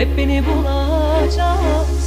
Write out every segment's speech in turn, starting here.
hep beni bulacak.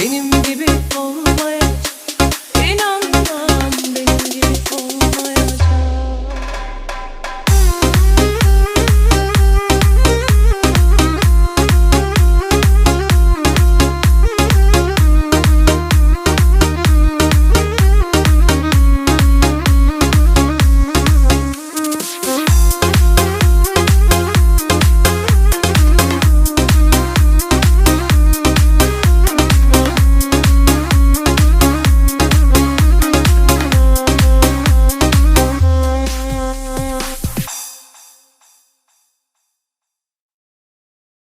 Benim gibi olmayın